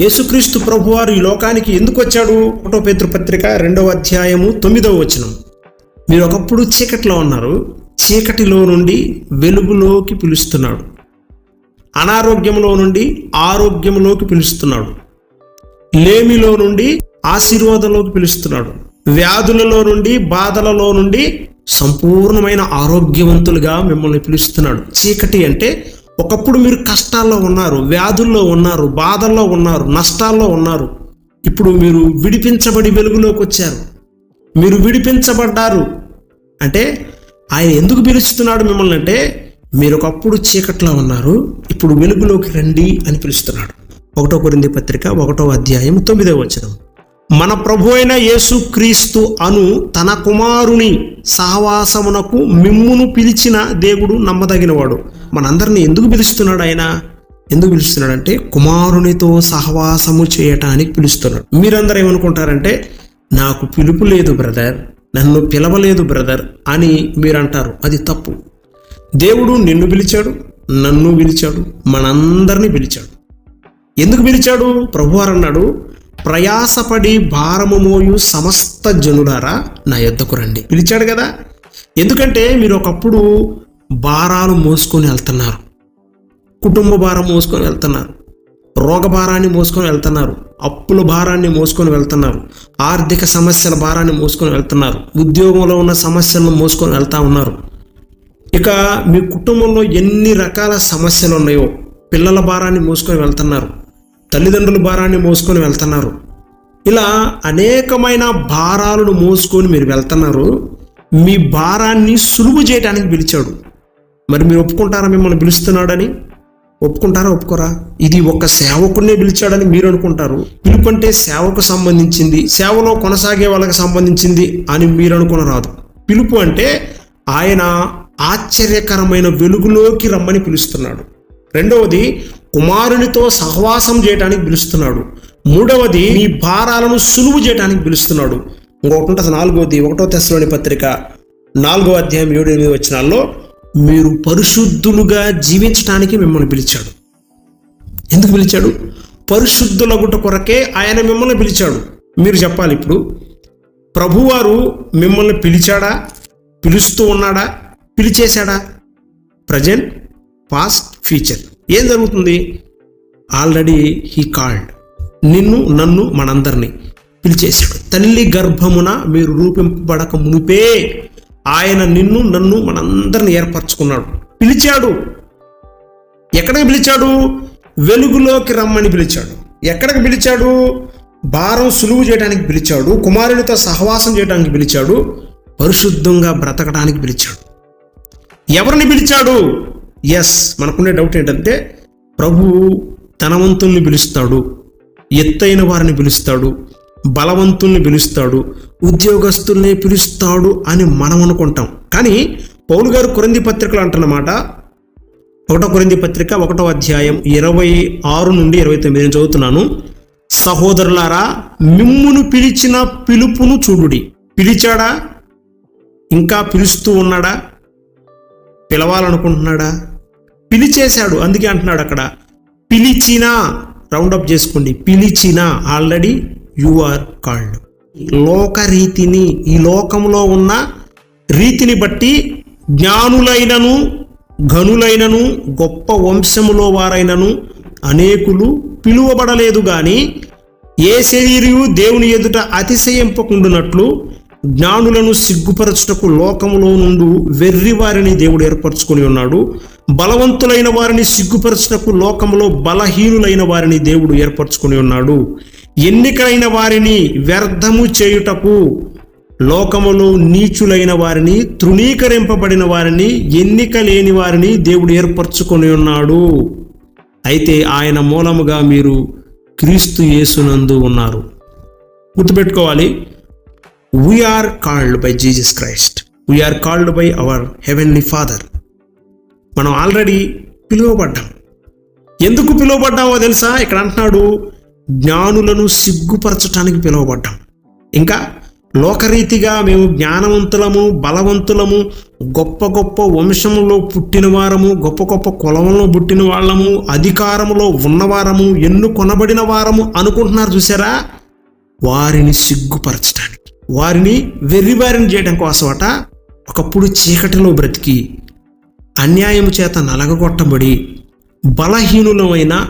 యేసుక్రీస్తు ప్రభువారు ఈ లోకానికి ఎందుకు వచ్చాడు? ఒకటో పేతృపత్రిక రెండవ అధ్యాయము తొమ్మిదవ వచనం. మీరు ఒకప్పుడు చీకటిలో ఉన్నారు. చీకటిలో నుండి వెలుగులోకి పిలుస్తున్నాడు. అనారోగ్యంలో నుండి ఆరోగ్యంలోకి పిలుస్తున్నాడు. లేమిలో నుండి ఆశీర్వాదంలోకి పిలుస్తున్నాడు. వ్యాధులలో నుండి బాధలలో నుండి సంపూర్ణమైన ఆరోగ్యవంతులుగా మిమ్మల్ని పిలుస్తున్నాడు. చీకటి అంటే ఒకప్పుడు మీరు కష్టాల్లో ఉన్నారు వ్యాధుల్లో ఉన్నారు బాధల్లో ఉన్నారు నష్టాల్లో ఉన్నారు. ఇప్పుడు మీరు విడిపించబడి వెలుగులోకి వచ్చారు. మీరు విడిపించబడ్డారు. అంటే ఆయన ఎందుకు పిలుస్తున్నాడు మిమ్మల్ని అంటే మీరు ఒకప్పుడు చీకట్లో ఉన్నారు ఇప్పుడు వెలుగులోకి రండి అని పిలుస్తున్నాడు. ఒకటో కొరింది పత్రిక ఒకటో అధ్యాయం తొమ్మిదో వచనం. మన ప్రభు అయిన యేసు క్రీస్తు అను తన కుమారుని సహవాసమునకు మిమ్మును పిలిచిన దేవుడు నమ్మదగినవాడు. మనందరిని ఎందుకు పిలుస్తున్నాడు ఆయన? ఎందుకు పిలుస్తున్నాడంటే కుమారునితో సహవాసము చేయటానికి పిలుస్తున్నాడు. మీరందరూ ఏమనుకుంటారంటే నాకు పిలుపు లేదు బ్రదర్ నన్ను పిలవలేదు బ్రదర్ అని మీరంటారు. అది తప్పు. దేవుడు నిన్ను పిలిచాడు నన్ను పిలిచాడు మనందరినీ పిలిచాడు. ఎందుకు పిలిచాడు? ప్రభువారు అన్నాడు ప్రయాసపడి భారము మోయు సమస్త జనులారా నా యొద్దకు రండి. పిలిచాడు కదా? ఎందుకంటే మీరు ఒకప్పుడు భారాలు మోసుకొని వెళ్తున్నారు. కుటుంబ భారం మోసుకొని వెళ్తున్నారు. రోగ భారాన్ని మోసుకొని వెళ్తున్నారు. అప్పుల భారాన్ని మోసుకొని వెళ్తున్నారు. ఆర్థిక సమస్యల భారాన్ని మోసుకొని వెళ్తున్నారు. ఉద్యోగంలో ఉన్న సమస్యలను మోసుకొని వెళ్తా ఉన్నారు. ఇక మీ కుటుంబంలో ఎన్ని రకాల సమస్యలు ఉన్నాయో పిల్లల భారాన్ని మోసుకొని వెళ్తున్నారు. తల్లిదండ్రుల భారాన్ని మోసుకొని వెళ్తున్నారు. ఇలా అనేకమైన భారాలను మోసుకొని మీరు వెళ్తున్నారు. మీ భారాన్ని సులువు చేయడానికి పిలిచాడు. మరి మీరు ఒప్పుకుంటారా మిమ్మల్ని పిలుస్తున్నాడని? ఒప్పుకుంటారా ఒప్పుకోరా? ఇది ఒక సేవకునే పిలిచాడని మీరు అనుకుంటారు. పిలుపు అంటే సేవకు సంబంధించింది సేవలో కొనసాగే వాళ్ళకి సంబంధించింది అని మీరు అనుకున్న రాదు పిలుపు అంటే ఆయన ఆశ్చర్యకరమైన వెలుగులోకి రమ్మని పిలుస్తున్నాడు. రెండవది కుమారునితో సహవాసం చేయడానికి పిలుస్తున్నాడు. మూడవది మీ భారాలను సులువు చేయడానికి పిలుస్తున్నాడు. ఇంకొకటి ఉంటుంది నాలుగవది ఒకటో తెశలోని పత్రిక నాలుగో అధ్యాయం ఏడు ఎనిమిది వచ్చినాల్లో మీరు పరిశుద్ధులుగా జీవించడానికి మిమ్మల్ని పిలిచాడు. ఎందుకు పిలిచాడు? పరిశుద్ధుల గుట్ట కొరకే ఆయన మిమ్మల్ని పిలిచాడు. మీరు చెప్పాలి ఇప్పుడు ప్రభువారు మిమ్మల్ని పిలిచాడా? పిలుస్తూ ఉన్నాడా? పిలిచేశాడా? Present past future. ఏం జరుగుతుంది? ఆల్రెడీ హీ కాల్డ్ నిన్ను నన్ను మనందరినీ పిలిచేశాడు. తల్లి గర్భమున మీరు రూపింపబడక మునిపే ఆయన నిన్ను నన్ను మనందరిని ఏర్పరచుకున్నాడు. పిలిచాడు. ఎక్కడికి పిలిచాడు? వెలుగులోకి రమ్మని పిలిచాడు. ఎక్కడికి పిలిచాడు? భారం సులువు చేయడానికి పిలిచాడు. కుమారునితో సహవాసం చేయడానికి పిలిచాడు. పరిశుద్ధంగా బ్రతకడానికి పిలిచాడు. ఎవరిని పిలిచాడు? ఎస్ మనకుండే డౌట్ ఏంటంటే ప్రభు ధనవంతుల్ని పిలుస్తాడు ఎత్తైన వారిని పిలుస్తాడు బలవంతుల్ని పిలుస్తాడు ఉద్యోగస్తుల్ని పిలుస్తాడు అని మనం అనుకుంటాం. కానీ పౌలు గారు కొరింది పత్రికలు అంటున్నమాట ఒకటో కొరింది పత్రిక ఒకటో అధ్యాయం ఇరవై ఆరు నుండి ఇరవై తొమ్మిది నేను చదువుతున్నాను. సహోదరులారా మిమ్మును పిలిచిన పిలుపును చూడుడి. పిలిచాడా? ఇంకా పిలుస్తూ ఉన్నాడా? పిలవాలనుకుంటున్నాడా? పిలిచేశాడు. అందుకే అంటున్నాడు అక్కడ పిలిచినా రౌండప్ చేసుకోండి. పిలిచినా ఆల్రెడీ యు ఆర్ కాల్డ్ లోకరీతిని ఈ లోకంలో ఉన్న రీతిని బట్టి జ్ఞానులైనను ఘనులైనను గొప్ప వంశములో వారైనను అనేకులు పిలువబడలేదు కానీ ఏ శరీరయు దేవుని ఎదుట అతిశయింపకుండునట్లు జ్ఞానులను సిగ్గుపరచుటకు లోకములో నుండు వెర్రివారిని దేవుడు ఏర్పరచుకొని ఉన్నాడు. బలవంతులైన వారిని సిగ్గుపరచుటకు లోకములో బలహీనులైన వారిని దేవుడు ఏర్పరచుకొని ఉన్నాడు. ఎన్నికలైన వారిని వ్యర్థము చేయుటకు లోకములో నీచులైన వారిని తృణీకరింపబడిన వారిని ఎన్నిక లేని వారిని దేవుడు ఏర్పరచుకొని ఉన్నాడు. అయితే ఆయన మూలముగా మీరు క్రీస్తు యేసునందు ఉన్నారు. గుర్తుపెట్టుకోవాలి we are called by Jesus Christ we are called by our heavenly father మనం ఆల్రెడీ పిలువబడ్డాం. ఎందుకు పిలువబడ్డామో తెలుసా? ఇక్కడ అంటున్నాడు జ్ఞానులను సిగ్గుపరచటానికి పిలువబడ్డాం. ఇంకా లోకరీతిగా మేము జ్ఞానవంతులము బలవంతులము గొప్ప గొప్ప వంశంలో పుట్టిన వారము గొప్ప గొప్ప కులంలో పుట్టిన వాళ్ళము అధికారములో ఉన్నవారము ఎన్నుకొనబడిన వారము అనుకుంటున్నారు చూసారా? వారిని సిగ్గుపరచడానికి వారిని వెర్రివారిని చేయడం కోసమట ఒకప్పుడు చీకటిలో బ్రతికి అన్యాయము చేత నలగగొట్టబడి బలహీనులమైన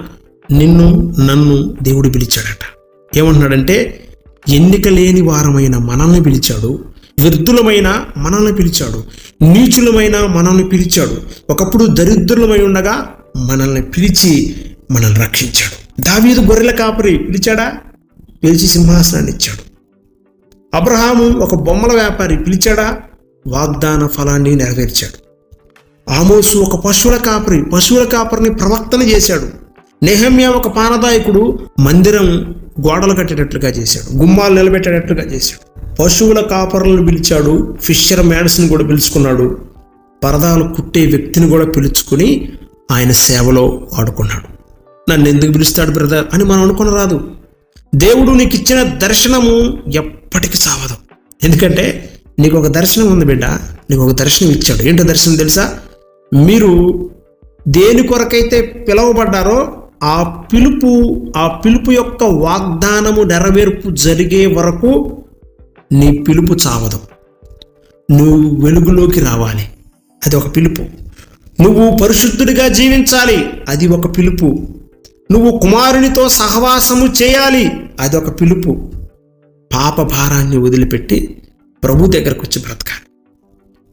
నిన్ను నన్ను దేవుడు పిలిచాడట. ఏమంటున్నాడంటే ఎన్నిక లేని వారమైన మనల్ని పిలిచాడు వ్యర్థులమైన మనల్ని పిలిచాడు నీచులమైన మనల్ని పిలిచాడు ఒకప్పుడు దరిద్రులమై ఉండగా మనల్ని పిలిచి మనల్ని రక్షించాడు. దావీదు గొర్రెల కాపరి పిలిచాడా? పిలిచి సింహాసనాన్ని ఇచ్చాడు. అబ్రహాము ఒక బొమ్మల వ్యాపారి పిలిచాడా? వాగ్దాన ఫలాన్ని నెరవేర్చాడు. ఆమోసు ఒక పశువుల కాపరి పశువుల కాపరిని ప్రవక్తను చేశాడు. నెహమ్య ఒక పానదాయకుడు మందిరం గోడలు కట్టేటట్లుగా చేశాడు గుమ్మాలు నిలబెట్టేటట్లుగా చేశాడు. పశువుల కాపరులను పిలిచాడు ఫిషర్ మ్యాన్స్ని కూడా పిలుచుకున్నాడు. పరదాలు కుట్టే వ్యక్తిని కూడా పిలుచుకుని ఆయన సేవలో వాడుకున్నాడు. నన్ను ఎందుకు పిలుస్తాడు బ్రదర్ అని మనం అనుకున్న రాదు దేవుడు నీకు ఇచ్చిన దర్శనము ఎప్పటికీ సావదు. ఎందుకంటే నీకు ఒక దర్శనం ఉంది బిడ్డ నీకు ఒక దర్శనం ఇచ్చాడు ఏంటో దర్శనం తెలుసా? మీరు దేని కొరకైతే పిలువబడ్డారో ఆ పిలుపు ఆ పిలుపు యొక్క వాగ్దానము నెరవేర్పు జరిగే వరకు నీ పిలుపు చావదు. నువ్వు వెలుగులోకి రావాలి. అది ఒక పిలుపు. నువ్వు పరిశుద్ధుడిగా జీవించాలి. అది ఒక పిలుపు. నువ్వు కుమారునితో సహవాసము చేయాలి. అది ఒక పిలుపు. పాప భారాన్ని వదిలిపెట్టి ప్రభు దగ్గరకు వచ్చి బ్రతకాలి.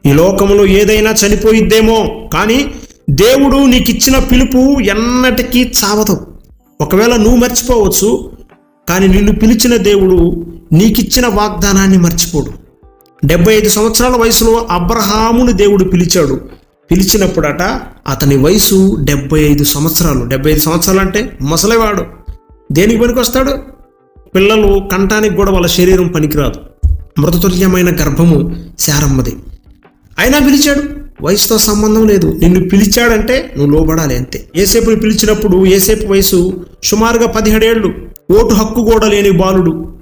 ఈ లోకంలో ఏదైనా చనిపోయిద్దేమో కానీ దేవుడు నీకిచ్చిన పిలుపు ఎన్నటికీ చావదు. ఒకవేళ నువ్వు మర్చిపోవచ్చు కానీ నిన్ను పిలిచిన దేవుడు నీకిచ్చిన వాగ్దానాన్ని మర్చిపోడు. డెబ్బై ఐదు సంవత్సరాల వయసులో అబ్రహాముని దేవుడు పిలిచాడు. పిలిచినప్పుడట అతని వయసు డెబ్బై ఐదు సంవత్సరాలు. డెబ్బై ఐదు సంవత్సరాలు అంటే ముసలివాడు. దేనికి పనికొస్తాడు? పిల్లలు కంటానికి కూడా వాళ్ళ శరీరం పనికిరాదు. మృతతుల్యమైన గర్భము శారమ్మది. అయినా పిలిచాడు. వయసుతో సంబంధం లేదు. నిన్ను పిలిచాడంటే నువ్వు లోబడాలి అంతే. ఏసేపుని పిలిచినప్పుడు ఏసేపు వయసు సుమారుగా పదిహేడేళ్ళు. ఓటు హక్కు కూడా లేని బాలుడు.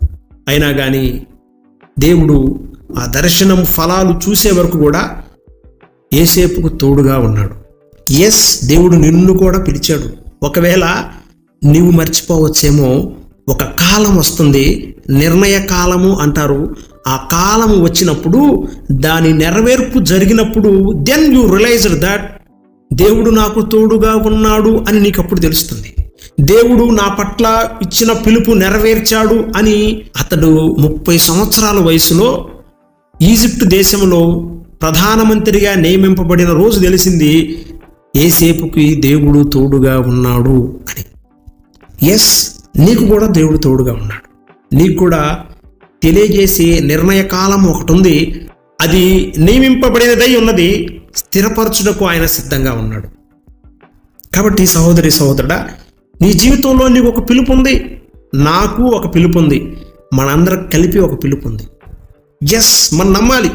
అయినా కానీ దేవుడు ఆ దర్శనం ఫలాలు చూసే వరకు కూడా ఏసేపుకు తోడుగా ఉన్నాడు. ఎస్ దేవుడు నిన్ను కూడా పిలిచాడు. ఒకవేళ నీవు మర్చిపోవచ్చేమో ఒక కాలం వస్తుంది నిర్ణయ కాలము అంటారు. ఆ కాలము వచ్చినప్పుడు దాని నెరవేర్పు జరిగినప్పుడు దెన్ యు రియలైజ్డ్ దట్ దేవుడు నాకు తోడుగా ఉన్నాడు అని నీకు అప్పుడు తెలుస్తుంది. దేవుడు నా పట్ల ఇచ్చిన పిలుపు నెరవేర్చాడు అని అతడు ముప్పై సంవత్సరాల వయసులో ఈజిప్ట్ దేశంలో ప్రధానమంత్రిగా నియమింపబడిన రోజు తెలిసింది ఏసేపుకి దేవుడు తోడుగా ఉన్నాడు అని. ఎస్ నీకు కూడా దేవుడు తోడుగా ఉన్నాడు. నీకు కూడా తెలియజేసే నిర్ణయ కాలం ఒకటి ఉంది. అది నియమింపబడినదై ఉన్నది. స్థిరపరచుటకు ఆయన సిద్ధంగా ఉన్నాడు. కాబట్టి సహోదరి సహోదరుడా నీ జీవితంలో నీకు ఒక పిలుపు ఉంది. నాకు ఒక పిలుపు ఉంది. మనందరం కలిపి ఒక పిలుపు ఉంది. ఎస్ మనం నమ్మాలి.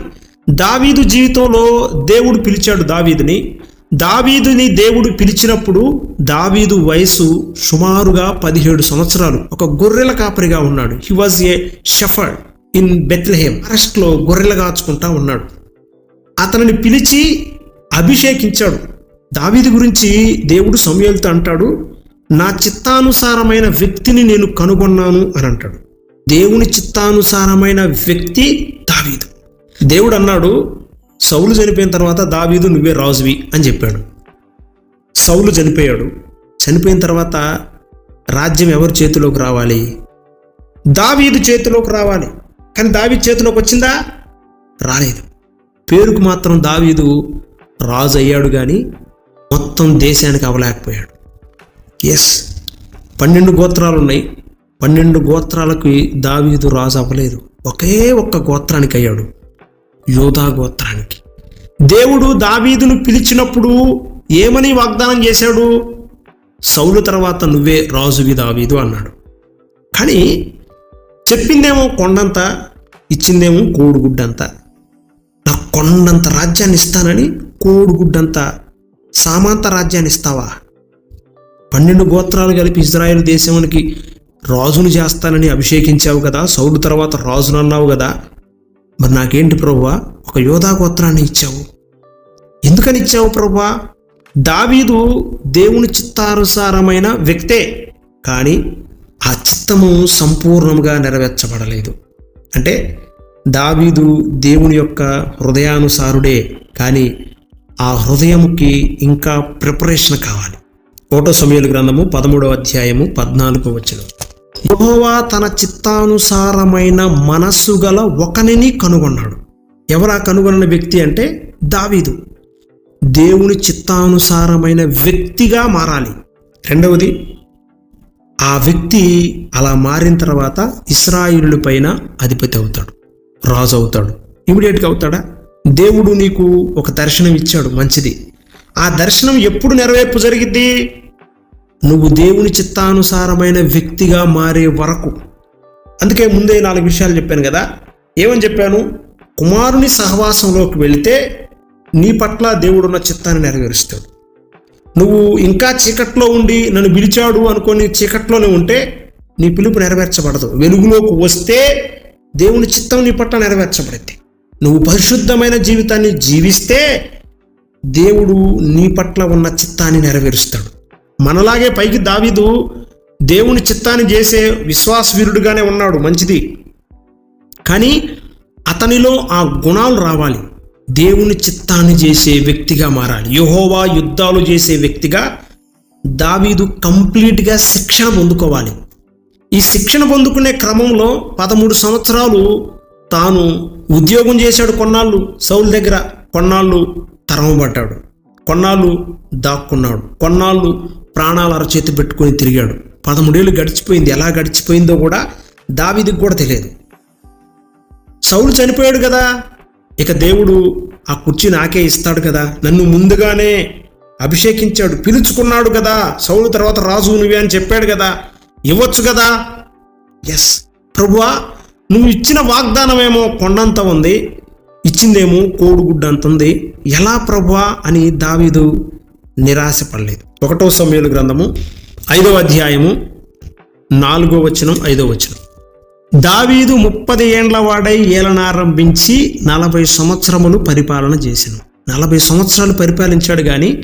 దావీదు జీవితంలో దేవుడు పిలిచాడు దావీదుని. దావీదుని దేవుడు పిలిచినప్పుడు దావీదు వయసు సుమారుగా పదిహేడు సంవత్సరాలు. ఒక గొర్రెల కాపరిగా ఉన్నాడు. He was a shepherd in బెత్లహేమ్లో గొర్రెలు కాచుకుంటా ఉన్నాడు. అతనిని పిలిచి అభిషేకించాడు. దావీదు గురించి దేవుడు సమయలతో అంటాడు నా చిత్తానుసారమైన వ్యక్తిని నేను కనుగొన్నాను అని అంటాడు. దేవుని చిత్తానుసారమైన వ్యక్తి దావీదు. దేవుడు అన్నాడు సౌలు చనిపోయిన తర్వాత దావీదు నువ్వే రాజువి అని చెప్పాడు. సౌలు చనిపోయాడు. చనిపోయిన తర్వాత రాజ్యం ఎవరి చేతిలోకి రావాలి? దావీదు చేతిలోకి రావాలి. కానీ దావీదు చేతిలోకి వచ్చిందా? రాలేదు. పేరుకు మాత్రం దావీదు రాజు అయ్యాడు కానీ మొత్తం దేశానికి అవలేకపోయాడు. ఎస్ పన్నెండు గోత్రాలు ఉన్నాయి. పన్నెండు గోత్రాలకి దావీదు రాజు అవ్వలేదు. ఒకే ఒక్క గోత్రానికి అయ్యాడు. యోధా గోత్రానికి. దేవుడు దావీదును పిలిచినప్పుడు ఏమని వాగ్దానం చేశాడు? సౌలు తర్వాత నువ్వే రాజువి దావీదు అన్నాడు. కానీ చెప్పిందేమో కొండంత ఇచ్చిందేమో కోడిగుడ్డంత. నా కొండంత రాజ్యాన్ని ఇస్తానని కోడిగుడ్డంత. సామంత రాజ్యాన్ని ఇస్తావా? పన్నెండు గోత్రాలు కలిపి ఇజ్రాయెల్ దేశానికి రాజును చేస్తానని అభిషేకించావు కదా సౌలు తర్వాత రాజును అన్నావు కదా. మరి నాకేంటి ప్రభువా ఒక యోధా గోత్రాన్ని ఇచ్చావు. ఎందుకని ఇచ్చావు ప్రభువా దావీదు దేవుని చిత్తానుసారమైన వ్యక్తే కానీ ఆ చిత్తము సంపూర్ణంగా నెరవేర్చబడలేదు. అంటే దావీదు దేవుని యొక్క హృదయానుసారుడే కానీ ఆ హృదయముకి ఇంకా ప్రిపరేషన్ కావాలి. ఓటో సమయాల గ్రంథము పదమూడవ అధ్యాయము పద్నాలుగో వచనం. యహోవా తన చిత్తానుసారమైన మనస్సు గల ఒకనిని కనుగొన్నాడు. ఎవరా కనుగొన్న వ్యక్తి అంటే దావీదు. దేవుని చిత్తానుసారమైన వ్యక్తిగా మారాలి. రెండవది ఆ వ్యక్తి అలా మారిన తర్వాత ఇస్రాయిలు పైన అధిపతి అవుతాడు రాజు అవుతాడు ఇమీడియట్గా అవుతాడా? దేవుడు నీకు ఒక దర్శనం ఇచ్చాడు మంచిది. ఆ దర్శనం ఎప్పుడు నెరవేర్పు జరిగిద్ది? నువ్వు దేవుని చిత్తానుసారమైన వ్యక్తిగా మారే వరకు. అందుకే ముందే నాలుగు విషయాలు చెప్పాను కదా. ఏమని చెప్పాను? కుమారుని సహవాసంలోకి వెళితే నీ పట్ల దేవుడున్న చిత్తాన్ని నెరవేరుస్తాడు. నువ్వు ఇంకా చీకట్లో ఉండి నన్ను పిలిచాడు అనుకొని చీకట్లోనే ఉంటే నీ పిలుపు నెరవేర్చబడదు. వెలుగులోకి వస్తే దేవుని చిత్తం నీ పట్ల నెరవేర్చబడింది. నువ్వు పరిశుద్ధమైన జీవితాన్ని జీవిస్తే దేవుడు నీ పట్ల ఉన్న చిత్తాన్ని నెరవేరుస్తాడు. మనలాగే పైకి దావీదు దేవుని చిత్తాన్ని చేసే విశ్వాసవీరుడుగానే ఉన్నాడు మంచిది. కానీ అతనిలో ఆ గుణాలు రావాలి. దేవుని చిత్తాన్ని చేసే వ్యక్తిగా మారాలి. యహోవా యుద్ధాలు చేసే వ్యక్తిగా దావీదు కంప్లీట్గా శిక్షణ పొందుకోవాలి. ఈ శిక్షణ పొందుకునే క్రమంలో పదమూడు సంవత్సరాలు తాను ఉద్యోగం చేశాడు కొన్నాళ్ళు సౌల్ దగ్గర కొన్నాళ్ళు తరమబడ్డాడు. కొన్నాళ్ళు దాక్కున్నాడు. కొన్నాళ్ళు ప్రాణాలు అరచేతి పెట్టుకొని తిరిగాడు. పదమూడేళ్ళు గడిచిపోయింది. ఎలా గడిచిపోయిందో కూడా దావిదికి కూడా తెలియదు. సౌలు చనిపోయాడు కదా. ఇక దేవుడు ఆ కుర్చీ నాకే ఇస్తాడు కదా. నన్ను ముందుగానే అభిషేకించాడు. పిలుచుకున్నాడు కదా. సౌలు తర్వాత రాజు నువ్వే అని చెప్పాడు కదా. ఇవ్వచ్చు కదా? ఎస్ ప్రభువా నువ్వు ఇచ్చిన వాగ్దానమేమో కొండంత ఉంది. ఇచ్చిందేమో కోడిగుడ్డ అంతుంది ఎలా ప్రభువా అని దావీదు నిరాశపడలేదు. ఒకటో సమయాల గ్రంథము ఐదవ అధ్యాయము నాలుగో వచనం ఐదో వచనం. దావీదు ముప్పది ఏండ్ల వాడై ఏలనారంభించి నలభై సంవత్సరములు పరిపాలన చేశాను. నలభై సంవత్సరాలు పరిపాలించాడు కానీ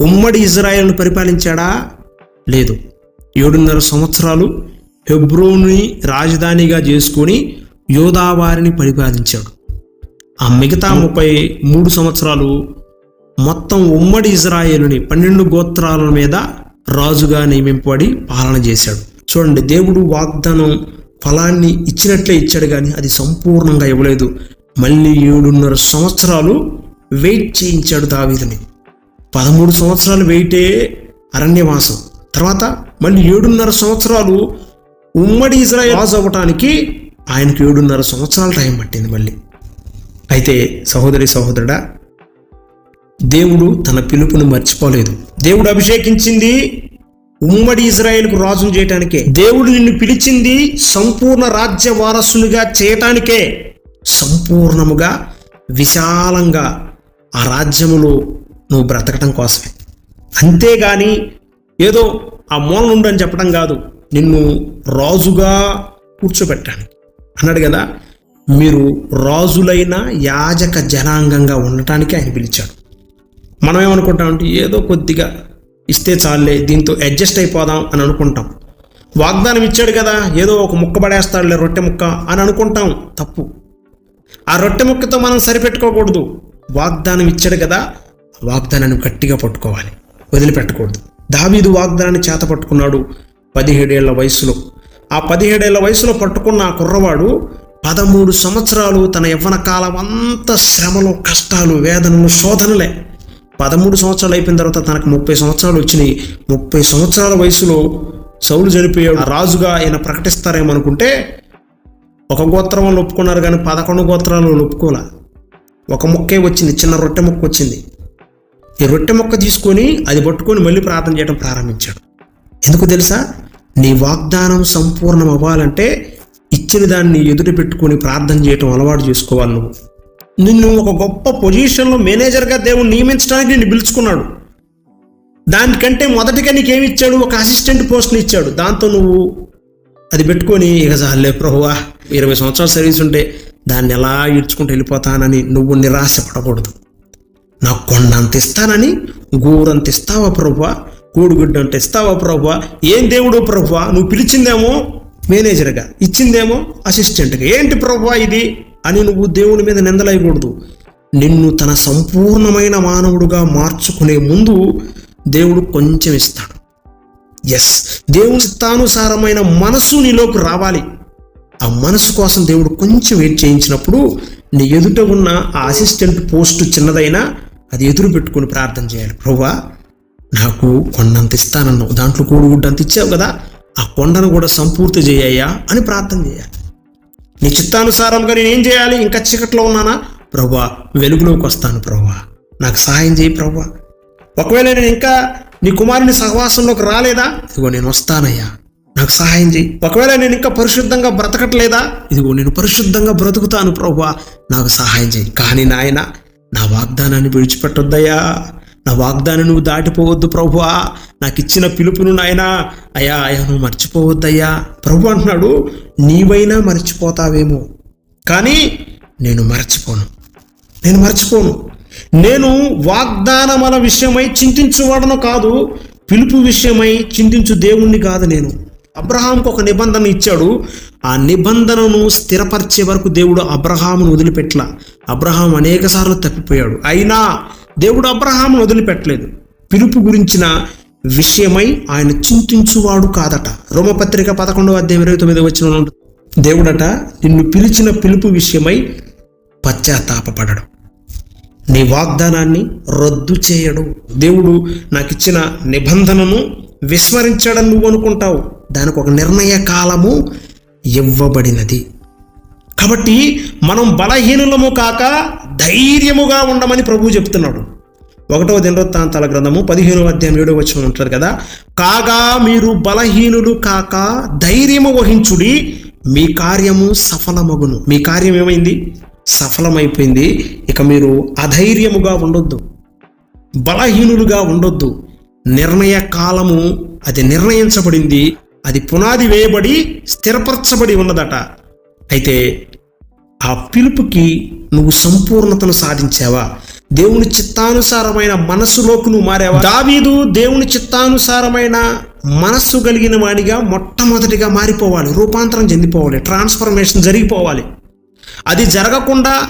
ఉమ్మడి ఇజ్రాయెల్ను పరిపాలించాడా? లేదు. ఏడున్నర సంవత్సరాలు హెబ్రోని రాజధానిగా చేసుకొని యోధావారిని పరిపాలించాడు. ఆ మిగతా ముప్పై మూడు సంవత్సరాలు మొత్తం ఉమ్మడి ఇజ్రాయేలుని పన్నెండు గోత్రాల మీద రాజుగా నియమింపబడి పాలన చేశాడు. చూడండి దేవుడు వాగ్దానం ఫలాన్ని ఇచ్చినట్లే ఇచ్చాడు కానీ అది సంపూర్ణంగా ఇవ్వలేదు. మళ్ళీ ఏడున్నర సంవత్సరాలు వెయిట్ చేయించాడు దావీదుని. పదమూడు సంవత్సరాలు వెయిటే అరణ్యవాసం. తర్వాత మళ్ళీ ఏడున్నర సంవత్సరాలు ఉమ్మడి ఇజ్రాయల్ రాజు అవ్వటానికి ఆయనకు ఏడున్నర సంవత్సరాల టైం పట్టింది మళ్ళీ. అయితే సహోదరి సహోదరుడా దేవుడు తన పిలుపును మర్చిపోలేదు. దేవుడు అభిషేకించింది ఉమ్మడి ఇజ్రాయెల్కు రాజును చేయటానికే. దేవుడు నిన్ను పిలిచింది సంపూర్ణ రాజ్య వారసునిగా చేయటానికే. సంపూర్ణముగా విశాలంగా ఆ రాజ్యములో నువ్వు బ్రతకటం కోసమే. అంతేగాని ఏదో ఆ మూల నుండి అని చెప్పడం కాదు నిన్ను రాజుగా కూర్చోబెట్టాను అన్నాడు కదా మీరు రాజులైన యాజక జనాంగంగా ఉండటానికి ఆయన పిలిచాడు. మనం ఏమనుకుంటామంటే ఏదో కొద్దిగా ఇస్తే చాలే దీంతో అడ్జస్ట్ అయిపోదాం అని అనుకుంటాం. వాగ్దానం ఇచ్చాడు కదా ఏదో ఒక ముక్క పడేస్తాడులే రొట్టె ముక్క అని అనుకుంటాం. తప్పు. ఆ రొట్టె ముక్కతో మనం సరిపెట్టుకోకూడదు. వాగ్దానం ఇచ్చాడు కదా వాగ్దానాన్ని గట్టిగా పట్టుకోవాలి. వదిలిపెట్టకూడదు. దావీదు వాగ్దానాన్ని చేత పట్టుకున్నాడు పదిహేడేళ్ళ వయసులో. ఆ పదిహేడేళ్ళ వయసులో పట్టుకున్న ఆ కుర్రవాడు పదమూడు సంవత్సరాలు తన యవ్వన కాలం అంతా శ్రమలు కష్టాలు వేదనలు శోధనలే. పదమూడు సంవత్సరాలు అయిపోయిన తర్వాత తనకు ముప్పై సంవత్సరాలు వచ్చినాయి. ముప్పై సంవత్సరాల వయసులో సౌలు చనిపోయాడు. రాజుగా ఆయన ప్రకటిస్తారేమనుకుంటే ఒక గోత్రం వాళ్ళు ఒప్పుకున్నారు కానీ పదకొండు గోత్రాలు ఒప్పుకోలే. ఒక మొక్కే వచ్చింది చిన్న రొట్టె మొక్క వచ్చింది. ఈ రొట్టె మొక్క తీసుకొని అది పట్టుకొని మళ్ళీ ప్రార్థన చేయడం ప్రారంభించాడు. ఎందుకు తెలుసా? నీ వాగ్దానం సంపూర్ణం అవ్వాలంటే ఇచ్చిన దాన్ని ఎదురు పెట్టుకొని ప్రార్థన చేయటం అలవాటు చేసుకోవాలి నువ్వు. నిన్ను ఒక గొప్ప పొజిషన్లో మేనేజర్గా దేవుడు నియమించడానికి నిన్ను పిలుచుకున్నాడు. దానికంటే మొదటిగా నీకేమి ఇచ్చాడు? ఒక అసిస్టెంట్ పోస్ట్ని ఇచ్చాడు. దాంతో నువ్వు అది పెట్టుకొని ఇక చాలే ప్రభువా ఇరవై సంవత్సరాల సర్వీస్ ఉంటే దాన్ని ఎలా ఈడ్చుకుంటూ వెళ్ళిపోతానని నువ్వు నిరాశపడకూడదు. నాకు కొండ అంత ఇస్తానని గూరంత ఇస్తావా ప్రభువా? కోడిగుడ్డు అంత ఇస్తావా ప్రభువా? ఏం దేవుడు ప్రభువా? నువ్వు పిలిచిందేమో మేనేజర్గా ఇచ్చిందేమో అసిస్టెంట్గా ఏంటి ప్రభా ఇది? అని నువ్వు దేవుని మీద నిందలైకూడదు నిన్ను తన సంపూర్ణమైన మానవుడుగా మార్చుకునే ముందు దేవుడు కొంచెం ఇస్తాడు. ఎస్ దేవుని చిత్తానుసారమైన మనసు నీలోకి రావాలి. ఆ మనసు కోసం దేవుడు కొంచెం వెయిట్ చేయించినప్పుడు నీ ఎదుట ఉన్న ఆ అసిస్టెంట్ పోస్ట్ చిన్నదైనా అది ఎదురు పెట్టుకుని ప్రార్థన చేయాలి. ప్రభువా నాకు కొండంత ఇస్తానన్నావు. దాంట్లో కూడుగుడ్డంత ఇచ్చావు కదా. ఆ కొండను కూడా సంపూర్తి చేయ్యా అని ప్రార్థన చేయాలి నీ చిత్తానుసారంగా నేను ఏం చేయాలి? ఇంకా చీకట్లో ఉన్నానా? ప్రభా వెలుగులోకి వస్తాను ప్రభా. నాకు సహాయం చేయి ప్రభా. ఒకవేళ నేను ఇంకా నీ కుమారుని సహవాసంలోకి రాలేదా? ఇదిగో నేను వస్తానయ్యా. నాకు సహాయం చేయి. ఒకవేళ నేను ఇంకా పరిశుద్ధంగా బ్రతకట్లేదా? ఇదిగో నేను పరిశుద్ధంగా బ్రతుకుతాను ప్రభా. నాకు సహాయం చేయి. కానీ నాయన నా వాగ్దానాన్ని విడిచిపెట్టొద్దయ్యా. నా వాగ్దానం నువ్వు దాటిపోవద్దు ప్రభువా. నాకు ఇచ్చిన పిలుపును నాయనా. అయ్యా అయ్యా నువ్వు మర్చిపోవద్దయ్యా. ప్రభు అంటున్నాడు నీవైనా మర్చిపోతావేమో. కానీ నేను మర్చిపోను. నేను మర్చిపోను. నేను వాగ్దానముల విషయమై చింతించువాడను కాదు పిలుపు విషయమై చింతించు దేవుణ్ణి కాదు నేను. అబ్రహాంకు ఒక నిబంధన ఇచ్చాడు. ఆ నిబంధనను స్థిరపరిచే వరకు దేవుడు అబ్రహామును వదిలిపెట్ల. అబ్రహాం అనేకసార్లు తప్పిపోయాడు. అయినా దేవుడు అబ్రహామును వదిలిపెట్టలేదు. పిలుపు గురించిన విషయమై ఆయన చింతించువాడు కాదట. రోమపత్రిక పదకొండవ అధ్యాయం ఇరవై తొమ్మిది వచ్చిన దేవుడట నిన్ను పిలిచిన పిలుపు విషయమై పశ్చాత్తాపపడడు. నీ వాగ్దానాన్ని రద్దు చేయడు. దేవుడు నాకు ఇచ్చిన నిబంధనను విస్మరించడం నువ్వు అనుకుంటావు. దానికి ఒక నిర్ణయ కాలము ఇవ్వబడినది. కాబట్టి మనం బలహీనులము కాక ధైర్యముగా ఉండమని ప్రభు చెప్తున్నాడు. ఒకటవ దినవృత్తాంతాల గ్రంథము పదిహేనవ అధ్యాయం ఏడవ వచ్చిన ఉంటారు కదా కాగా మీరు బలహీనులు కాక ధైర్యము వహించుడి మీ కార్యము సఫలమగును. మీ కార్యం ఏమైంది? సఫలమైపోయింది. ఇక మీరు అధైర్యముగా ఉండొద్దు. బలహీనులుగా ఉండొద్దు. నిర్ణయ కాలము అది నిర్ణయించబడింది. అది పునాది వేయబడి స్థిరపరచబడి ఉన్నదట. అయితే ఆ పిలుపుకి నువ్వు సంపూర్ణతను సాధించావా? దేవుని చిత్తానుసారమైన మనస్సులోకి నువ్వు మారావా? దావీదు దేవుని చిత్తానుసారమైన మనస్సు కలిగిన వాడిగా మొట్టమొదటిగా మారిపోవాలి. రూపాంతరం చెందిపోవాలి. ట్రాన్స్ఫర్మేషన్ జరిగిపోవాలి. అది జరగకుండా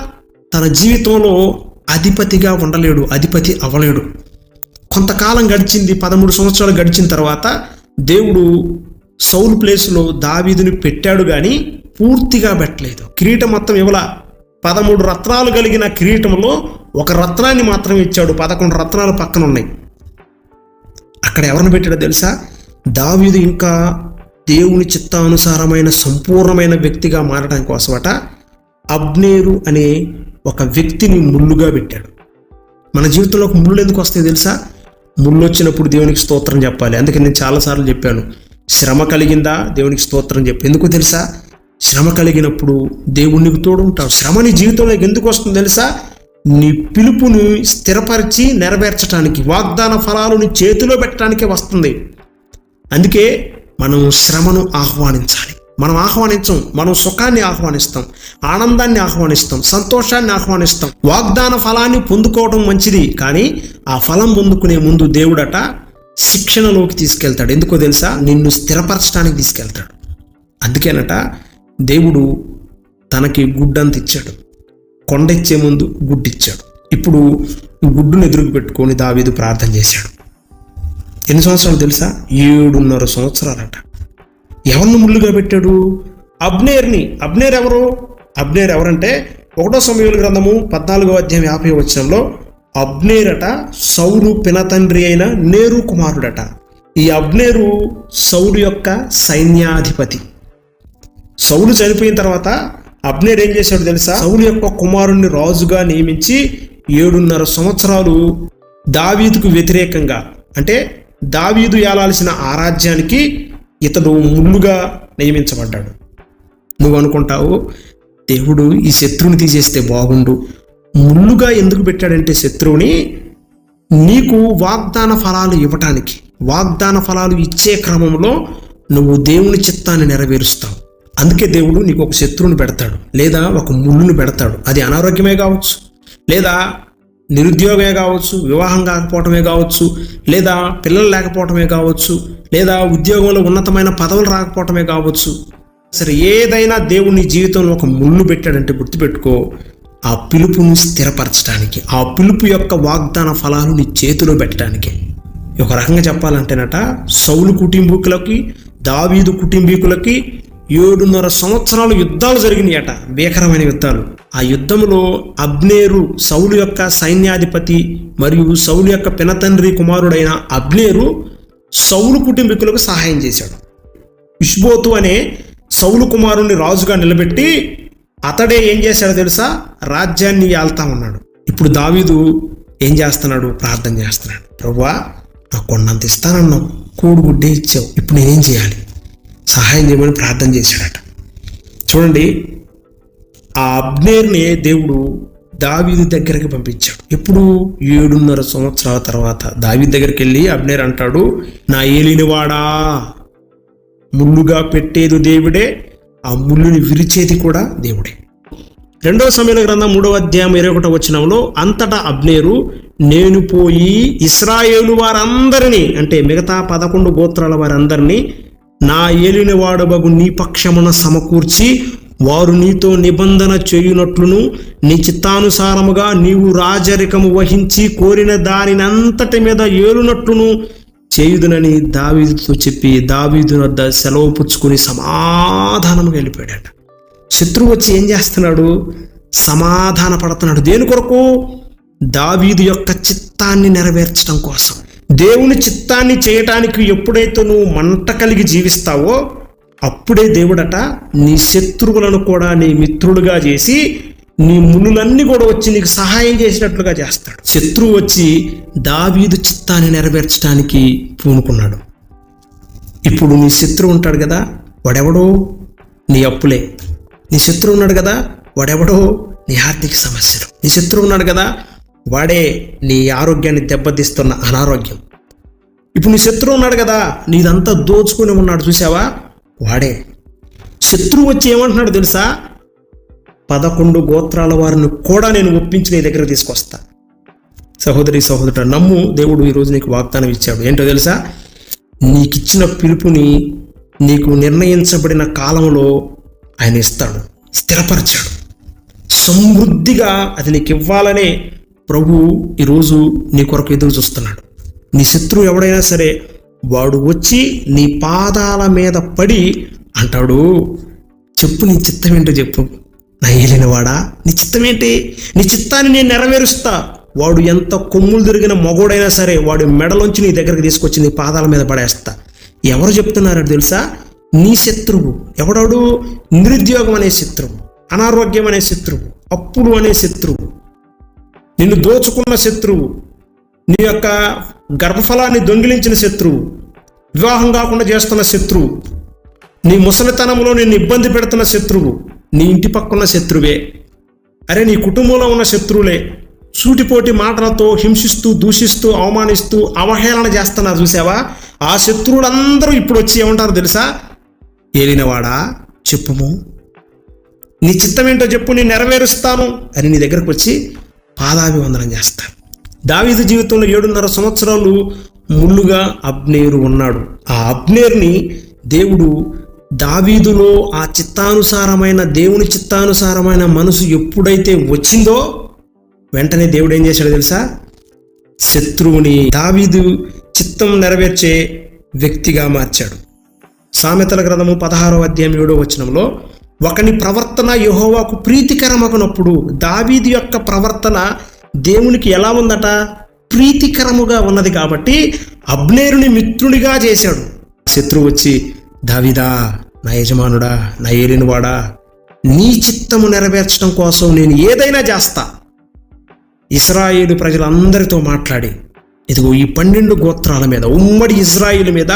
తన జీవితంలో అధిపతిగా ఉండలేడు. అధిపతి అవ్వలేడు కొంతకాలం గడిచింది. పదమూడు సంవత్సరాలు గడిచిన తర్వాత దేవుడు సౌలు ప్లేస్లో దావీదుని పెట్టాడు కానీ పూర్తిగా పెట్టలేదు. కిరీటం మొత్తం ఇవ్వలా పదమూడు రత్నాలు కలిగిన కిరీటంలో ఒక రత్నాన్ని మాత్రమే ఇచ్చాడు. పదకొండు రత్నాలు పక్కన ఉన్నాయి. అక్కడ ఎవరిని పెట్టాడో తెలుసా? దావీదు ఇంకా దేవుని చిత్తానుసారమైన సంపూర్ణమైన వ్యక్తిగా మారడం కోసమట అబ్నేరు అనే ఒక వ్యక్తిని ముళ్ళుగా పెట్టాడు. మన జీవితంలో ఒక ముళ్ళు ఎందుకు వస్తాయి తెలుసా? ముళ్ళు వచ్చినప్పుడు దేవునికి స్తోత్రం చెప్పాలి. అందుకే నేను చాలాసార్లు చెప్పాను. శ్రమ కలిగిందా? దేవునికి స్తోత్రం చెప్పి. ఎందుకు తెలుసా? శ్రమ కలిగినప్పుడు దేవుణ్ణి తోడు ఉంటావు శ్రమ నీ జీవితంలోకి ఎందుకు వస్తుంది తెలుసా? నీ పిలుపుని స్థిరపరిచి నెరవేర్చడానికి వాగ్దాన ఫలాలు నీ చేతిలో పెట్టడానికే వస్తుంది. అందుకే మనం శ్రమను ఆహ్వానించాలి. మనం ఆహ్వానించం మనం సుఖాన్ని ఆహ్వానిస్తాం ఆనందాన్ని ఆహ్వానిస్తాం సంతోషాన్ని ఆహ్వానిస్తాం. వాగ్దాన ఫలాన్ని పొందుకోవడం మంచిది కానీ ఆ ఫలం పొందుకునే ముందు దేవుడట శిక్షణలోకి తీసుకెళ్తాడు. ఎందుకో తెలుసా? నిన్ను స్థిరపరచడానికి తీసుకెళ్తాడు. అందుకేనట దేవుడు తనకి గుడ్డంత ఇచ్చాడు. కొండ ఇచ్చే ముందు గుడ్డిచ్చాడు. ఇప్పుడు గుడ్డును ఎదురుకు పెట్టుకొని దావీదు ప్రార్థన చేశాడు. ఎన్ని సంవత్సరాలు తెలుసా? ఏడున్నర సంవత్సరాలట. ఎవరిని ముళ్ళుగా పెట్టాడు? అబ్నేర్ని. అబ్నేర్ ఎవరు? అబ్నేర్ ఎవరంటే ఒకటో సమయంలో గ్రంథము పద్నాలుగో అధ్యాయం యాభై వచ్చంలో అబ్నేరట సౌరు పినతండ్రి అయిన నేరు కుమారుడట. ఈ అబ్నేరు సౌరు యొక్క సైన్యాధిపతి. సౌలు చనిపోయిన తర్వాత అబ్నేర్ ఏం చేశాడు తెలుసా? సౌలు యొక్క కుమారుణ్ణి రాజుగా నియమించి ఏడున్నర సంవత్సరాలు దావీదుకు వ్యతిరేకంగా అంటే దావీదు ఏలాల్సిన ఆరాధ్యానికి ఇతడు ముళ్ళుగా నియమించబడ్డాడు. నువ్వు అనుకుంటావు దేవుడు ఈ శత్రువుని తీసేస్తే బాగుండు. ముళ్ళుగా ఎందుకు పెట్టాడంటే శత్రువుని నీకు వాగ్దాన ఫలాలు ఇవ్వటానికి వాగ్దాన ఫలాలు ఇచ్చే క్రమంలో నువ్వు దేవుని చిత్తాన్ని నెరవేరుస్తావు. అందుకే దేవుడు నీకు ఒక శత్రువుని పెడతాడు లేదా ఒక ముళ్ళును పెడతాడు. అది అనారోగ్యమే కావచ్చు లేదా నిరుద్యోగమే కావచ్చు వివాహం కాకపోవటమే కావచ్చు లేదా పిల్లలు లేకపోవటమే కావచ్చు లేదా ఉద్యోగంలో ఉన్నతమైన పదవులు రాకపోవటమే కావచ్చు. సరే ఏదైనా దేవుడు నీ జీవితంలో ఒక ముళ్ళు పెట్టాడంటే గుర్తుపెట్టుకో ఆ పిలుపును స్థిరపరచడానికి ఆ పిలుపు యొక్క వాగ్దాన ఫలాలు నీ చేతిలో పెట్టడానికి. ఒక రకంగా చెప్పాలంటేనట సౌలు కుటుంబీకులకి దావీదు కుటుంబీకులకి ఏడున్నర సంవత్సరాలు యుద్ధాలు జరిగినాయట భీకరమైన యుద్ధాలు. ఆ యుద్ధంలో అబ్నేరు సౌలు యొక్క సైన్యాధిపతి మరియు సౌలు యొక్క పినతండ్రి కుమారుడైన అబ్నేరు సౌలు కుటుంబీకులకు సహాయం చేశాడు. ఇష్బోతు అనే సౌలు కుమారుణ్ణి రాజుగా నిలబెట్టి అతడే ఏం చేశాడో తెలుసా? రాజ్యాన్ని ఆళ్తా ఉన్నాడు. ఇప్పుడు దావీదు ఏం చేస్తున్నాడు? ప్రార్థన చేస్తున్నాడు. ప్రభువా నాకు కొండంత ఇస్తానన్నావు. కోడిగుడ్డే ఇచ్చావు. ఇప్పుడు నేనేం చేయాలి? సహాయం చేయమని ప్రార్థన చేశాడట. చూడండి ఆ అబ్నేర్ని దేవుడు దావీదు దగ్గరికి పంపించాడు. ఎప్పుడు? ఏడున్నర సంవత్సరాల తర్వాత. దావీదు దగ్గరికి వెళ్ళి అబ్నేర్ అంటాడు నా ఏలినవాడా? ముళ్ళుగా పెట్టేది దేవుడే ఆ ముళ్ళుని విరిచేది కూడా దేవుడే. రెండవ సమయంలో గ్రంథం మూడవ అధ్యాయం ఇరవై ఒకటో వచ్చినంలో అంతటా అబ్నేరు నేను పోయి ఇస్రాయేలు వారందరినీ అంటే మిగతా పదకొండు గోత్రాల వారందరినీ నా ఏలినవాడబగు నీ పక్షమున సమకూర్చి వారు నీతో నిబంధన చేయునట్లును నీ చిత్తానుసారముగా నీవు రాజరికము వహించి కోరిన దానినంతటి మీద ఏలునట్లును చేయుదునని దావీదుతో చెప్పి దావీదు వద్ద సెలవు పుచ్చుకుని సమాధానముగా వెళ్ళిపోయాడట. శత్రువు వచ్చి ఏం చేస్తున్నాడు? సమాధాన పడుతున్నాడు దేని కొరకు? దావీదు యొక్క చిత్తాన్ని నెరవేర్చడం కోసం. దేవుని చిత్తాన్ని చేయటానికి ఎప్పుడైతే నువ్వు మంట కలిగి జీవిస్తావో అప్పుడే దేవుడట నీ శత్రువులను కూడా నీ మిత్రుడుగా చేసి నీ మునులన్నీ కూడా వచ్చి నీకు సహాయం చేసినట్లుగా చేస్తాడు. శత్రువు వచ్చి దావీదు చిత్తాన్ని నెరవేర్చడానికి పూనుకున్నాడు. ఇప్పుడు నీ శత్రువు ఉంటాడు కదా వాడెవడో? నీ అప్పులే. నీ శత్రువు ఉన్నాడు కదా వాడెవడో? నీ ఆర్థిక సమస్యలు. నీ శత్రువు ఉన్నాడు కదా వాడే నీ ఆరోగ్యాన్ని దెబ్బతీస్తున్న అనారోగ్యం. ఇప్పుడు నీ శత్రువు ఉన్నాడు కదా నీదంతా దోచుకుని ఉన్నాడు చూసావా వాడే. శత్రువు వచ్చి ఏమంటున్నాడు తెలుసా? పదకొండు గోత్రాల వారిని కూడా నేను ఒప్పించి నీ దగ్గర తీసుకొస్తా. సహోదరి సహోదరుడు నమ్ము దేవుడు ఈరోజు నీకు వాగ్దానం ఇచ్చాడు. ఏంటో తెలుసా? నీకిచ్చిన పిలుపుని నీకు నిర్ణయించబడిన కాలంలో ఆయన ఇస్తాడు. స్థిరపరిచాడు. సమృద్ధిగా అది నీకు ఇవ్వాలనే ప్రభు ఈరోజు నీ కొరకు ఎదురు చూస్తున్నాడు. నీ శత్రువు ఎవడైనా సరే వాడు వచ్చి నీ పాదాల మీద పడి అంటాడు చెప్పు నీ చిత్తం ఏంటో చెప్పు. నా ఏలినవాడా? నీ చిత్తం ఏంటి? నీ చిత్తాన్ని నేను నెరవేరుస్తా. వాడు ఎంత కొమ్ములు తిరిగిన మగోడైనా సరే వాడు మెడలోంచి నీ దగ్గరికి తీసుకొచ్చి నీ పాదాల మీద పడేస్తా. ఎవరు చెప్తున్నారో తెలుసా? నీ శత్రువు. ఎవడాడు? నిరుద్యోగం అనే శత్రువు అనారోగ్యం అనే శత్రువు అప్పుడు అనే శత్రువు. నిన్ను దోచుకున్న శత్రువు నీ యొక్క గర్భఫలాన్ని దొంగిలించిన శత్రువు వివాహం కాకుండా చేస్తున్న శత్రువు నీ ముసలితనంలో నిన్ను ఇబ్బంది పెడుతున్న శత్రువు నీ ఇంటి పక్కన శత్రువే. అరే నీ కుటుంబంలో ఉన్న శత్రువులే సూటిపోటి మాటలతో హింసిస్తూ దూషిస్తూ అవమానిస్తూ అవహేళన చేస్తున్నారు చూసావా? ఆ శత్రువులందరూ ఇప్పుడు వచ్చి ఏమంటారు తెలుసా? ఏలినవాడా? చెప్పుము నీ చిత్తం ఏంటో చెప్పు నేను నెరవేరుస్తాను. అని నీ దగ్గరకు వచ్చి పాదాభివందనం చేస్తాను దావీదు జీవితంలో ఏడున్నర సంవత్సరాలు ముళ్ళుగా అబ్నేరు ఉన్నాడు. ఆ అబ్నేర్ని దేవుడు దావీదులో ఆ చిత్తానుసారమైన దేవుని చిత్తానుసారమైన మనసు ఎప్పుడైతే వచ్చిందో వెంటనే దేవుడు ఏం చేశాడో తెలుసా? శత్రువుని దావీదు చిత్తం నెరవేర్చే వ్యక్తిగా మార్చాడు. సామెతల గ్రంథము పదహారో అధ్యాయం ఏడో వచనంలో ఒకని ప్రవర్తన యహోవాకు ప్రీతికరమగునప్పుడు దావీది యొక్క ప్రవర్తన దేవునికి ఎలా ఉందట? ప్రీతికరముగా ఉన్నది కాబట్టి అబ్నేరుని మిత్రునిగా చేశాడు. శత్రువు వచ్చి దావిదా నా యజమానుడా నా ఏలినవాడా నీ చిత్తము నెరవేర్చడం కోసం నేను ఏదైనా చేస్తా. ఇస్రాయేలు ప్రజలందరితో మాట్లాడి ఇదిగో ఈ పన్నెండు గోత్రాల మీద ఉమ్మడి ఇజ్రాయిల్ మీద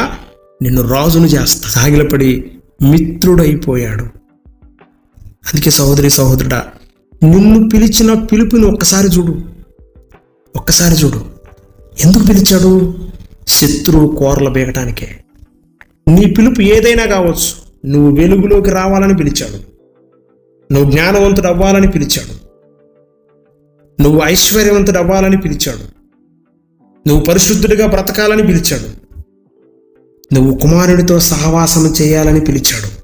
నిన్ను రాజును చేస్తా. సాగిలపడి మిత్రుడైపోయాడు. అందుకే సహోదరి సహోదరుడా నిన్ను పిలిచిన పిలుపుని ఒక్కసారి చూడు. ఒక్కసారి చూడు. ఎందుకు పిలిచాడు? శత్రువు కోరలు బీగటానికే నీ పిలుపు ఏదైనా కావచ్చు. నువ్వు వెలుగులోకి రావాలని పిలిచాడు. నువ్వు జ్ఞానవంతుడు అవ్వాలని పిలిచాడు. నువ్వు ఐశ్వర్యవంతుడు అవ్వాలని పిలిచాడు. నువ్వు పరిశుద్ధుడిగా బ్రతకాలని పిలిచాడు. నువ్వు కుమారునితో సహవాసం చేయాలని పిలిచాడు.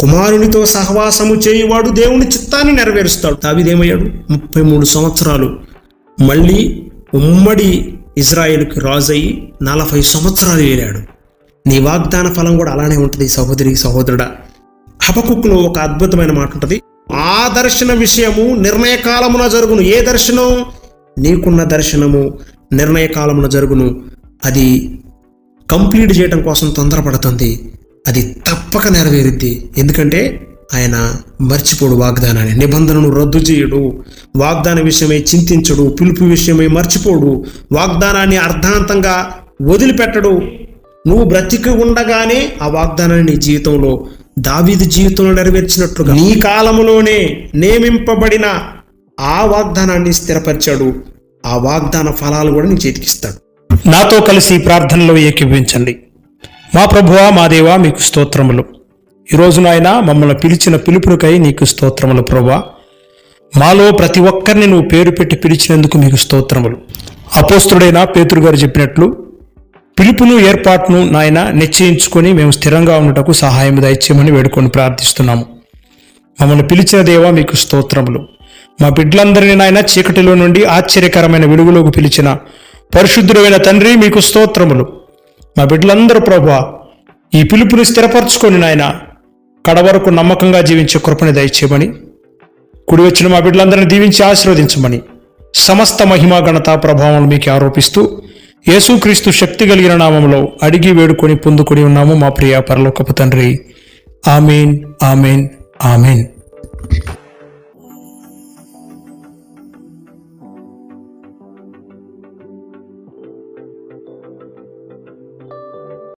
కుమారునితో సహవాసము చేయువాడు దేవుని చిత్తాన్ని నెరవేరుస్తాడు. దావిదేమయ్యాడు ముప్పై మూడు సంవత్సరాలు మళ్ళీ ఉమ్మడి ఇజ్రాయెల్కి రాజు నలభై సంవత్సరాలు ఏలాడు. నీ వాగ్దాన ఫలం కూడా అలానే ఉంటుంది సహోదరి సహోదరుడా. హబకుక్లో ఒక అద్భుతమైన మాట ఉంటుంది. ఆ దర్శన విషయము నిర్ణయ కాలమున జరుగును. ఏ దర్శనం? నీకున్న దర్శనము నిర్ణయకాలమున జరుగును. అది కంప్లీట్ చేయడం కోసం తొందరపడుతుంది. అది తప్పక నెరవేరుద్ది. ఎందుకంటే ఆయన మర్చిపోడు వాగ్దానాన్ని. నిబంధనను రద్దు చేయడు. వాగ్దాన విషయమై చింతించడు. పిలుపు విషయమై మర్చిపోడు. వాగ్దానాన్ని అర్ధాంతంగా వదిలిపెట్టడు. నువ్వు బ్రతికి ఉండగానే ఆ వాగ్దానాన్ని నీ జీవితంలో దావీదు జీవితంలో నెరవేర్చినట్లుగా నీ కాలములోనే నియమింపబడిన ఆ వాగ్దానాన్ని స్థిరపరిచాడు. ఆ వాగ్దాన ఫలాలు కూడా నీ చేతికిస్తాడు నాతో కలిసి ప్రార్థనలో ఏకీభవించండి. మా ప్రభువా మా దేవా మీకు స్తోత్రములు. ఈరోజు నాయన మమ్మల్ని పిలిచిన పిలుపునికై నీకు స్తోత్రములు ప్రభా మాలో ప్రతి ఒక్కరిని నువ్వు పేరు పెట్టి పిలిచినందుకు మీకు స్తోత్రములు. అపోస్తుడైన పేతురు గారు చెప్పినట్లు పిలుపును ఏర్పాటును నాయన నిశ్చయించుకొని మేము స్థిరంగా ఉండటకు సహాయం దయచేయమని వేడుకొని ప్రార్థిస్తున్నాము. మమ్మల్ని పిలిచిన దేవా మీకు స్తోత్రములు. మా బిడ్డలందరినీ నాయన చీకటిలో నుండి ఆశ్చర్యకరమైన వెలుగులోకి పిలిచిన పరిశుద్ధుడైన తండ్రి మీకు స్తోత్రములు. మా బిడ్డలందరూ ప్రభా ఈ పిలుపుని స్థిరపరచుకొని నాయన కడవరకు నమ్మకంగా జీవించే కృపని దయచేయమని కుడి వచ్చిన మా బిడ్డలందరినీ దీవించి ఆశీర్వదించమని సమస్త మహిమా ఘనత ప్రభావం మీకు ఆరోపిస్తూ యేసుక్రీస్తు శక్తి కలిగిన నామంలో అడిగి వేడుకొని పొందుకొని ఉన్నాము మా ప్రియ పరలోకపు తండ్రి. Amen amen amen.